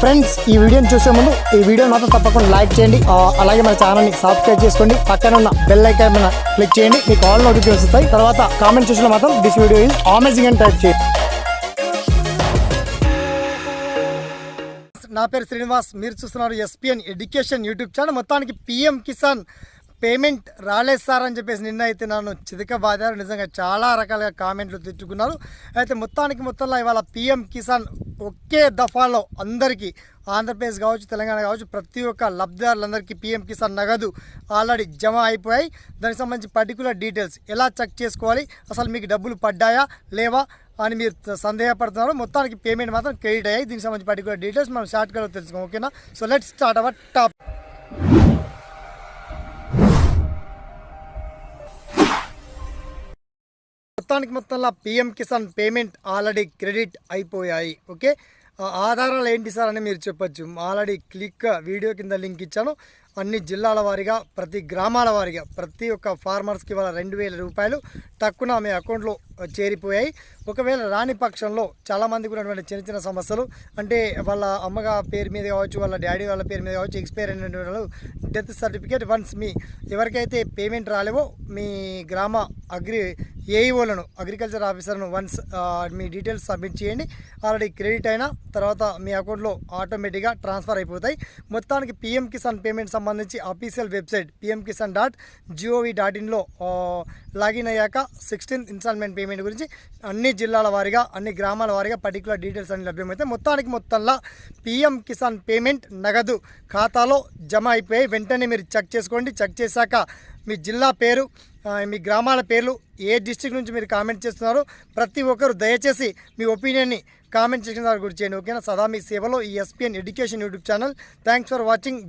Friends ఈ వీడియోని చూసే ముందు ఈ వీడియో మాత్రం తప్పకుండా లైక్ చేయండి. అలాగే మన ఛానల్ని సబ్స్క్రైబ్ చేసుకోండి. పక్కన ఉన్న బెల్ ఐకాన్ మీద క్లిక్ చేయండి. మీకు ఆల్ నోటిఫికేషన్ వస్తాయి. తర్వాత కామెంట్ చూసిన మాత్రం దిస్ వీడియో ఈజ్ అమేజింగ్ అని టైప్ చేయండి. నా పేరు శ్రీనివాస్. మీరు చూస్తున్నారు ఎస్పిఎన్ ఎడ్యుకేషన్ యూట్యూబ్ ఛానల్ మొత్తానికి పిఎం కిసాన్ పేమెంట్ రాలేదు సార్ అని చెప్పేసి నిన్న అయితే నన్ను చితక బాధారు నిజంగా చాలా రకాలుగా కామెంట్లు తెచ్చుకున్నారు. అయితే మొత్తానికి మొత్తంలో ఇవాళ పిఎం కిసాన్ ఒకే దఫాలో అందరికీ ఆంధ్రప్రదేశ్ కావచ్చు తెలంగాణ కావచ్చు ప్రతి ఒక్క లబ్ధిదారులందరికీ పిఎం కిసాన్ నగదు ఆల్రెడీ జమ అయిపోయాయి. దానికి సంబంధించి పర్టికులర్ డీటెయిల్స్ ఎలా చెక్ చేసుకోవాలి అసలు మీకు డబ్బులు పడ్డాయా లేవా అని మీరు సందేహపడుతున్నారు. మొత్తానికి పేమెంట్ మాత్రం క్రెడిట్ అయ్యాయి. దీనికి సంబంధించి పర్టికులర్ డీటెయిల్స్ మనం షార్ట్ తెలుసుకోం ఓకేనా? So let start our top మొత్తానికి మొత్తంలో PM Kisan payment already credit అయిపోయాయి ఓకే? ఆధారాలు ఏంటి సార్ అని మీరు చెప్పొచ్చు. ఆల్రెడీ క్లిక్ వీడియో కింద లింక్ ఇచ్చాను. అన్ని జిల్లాల వారీగా ప్రతి గ్రామాల వారీగా ప్రతి ఒక్క ఫార్మర్స్కి వాళ్ళ రెండు వేల రూపాయలు తక్కువ మీ అకౌంట్లో చేరిపోయాయి. ఒకవేళ రాని పక్షంలో చాలామందికి ఉన్నటువంటి చిన్న చిన్న సమస్యలు అంటే వాళ్ళ అమ్మగా పేరు మీద కావచ్చు వాళ్ళ డాడీ వాళ్ళ పేరు మీద కావచ్చు ఎక్స్పైర్ అయినటువంటి వాళ్ళు డెత్ సర్టిఫికేట్ వన్స్ మీ ఎవరికైతే పేమెంట్ రాలేవో మీ గ్రామ అగ్రి ఏఈఓలను అగ్రికల్చర్ ఆఫీసర్ను వన్స్ మీ డీటెయిల్స్ సబ్మిట్ చేయండి. ఆల్రెడీ క్రెడిట్ అయిన తర్వాత మీ అకౌంట్లో ఆటోమేటిక్గా ట్రాన్స్ఫర్ అయిపోతాయి. మొత్తానికి పిఎం కిసాన్ పేమెంట్ సంబంధించి official website PM Kisan dot G O V dot ఇన్లో login అయ్యాక సిక్స్టీన్త్ ఇన్స్టాల్మెంట్ పేమెంట్ గురించి అన్ని జిల్లాల వారీగా అన్ని గ్రామాల వారీగా పర్టికులర్ డీటెయిల్స్ అన్ని లభ్యమవుతాయి. మొత్తానికి మొత్తంలో పిఎం కిసాన్ పేమెంట్ నగదు ఖాతాలో జమ అయిపోయి వెంటనే మీరు చెక్ చేసుకోండి. చెక్ చేశాక మీ జిల్లా పేరు మీ గ్రామాల పేర్లు ఏ డిస్టిక్ నుంచి మీరు కామెంట్ చేస్తున్నారో ప్రతి ఒక్కరు దయచేసి మీ ఒపీనియన్ని కామెంట్ చేసిన దాని గురించి చేయండి ఓకేనా? సదా మీ సేవలో ఈ SPN education YouTube channel. Thanks for watching.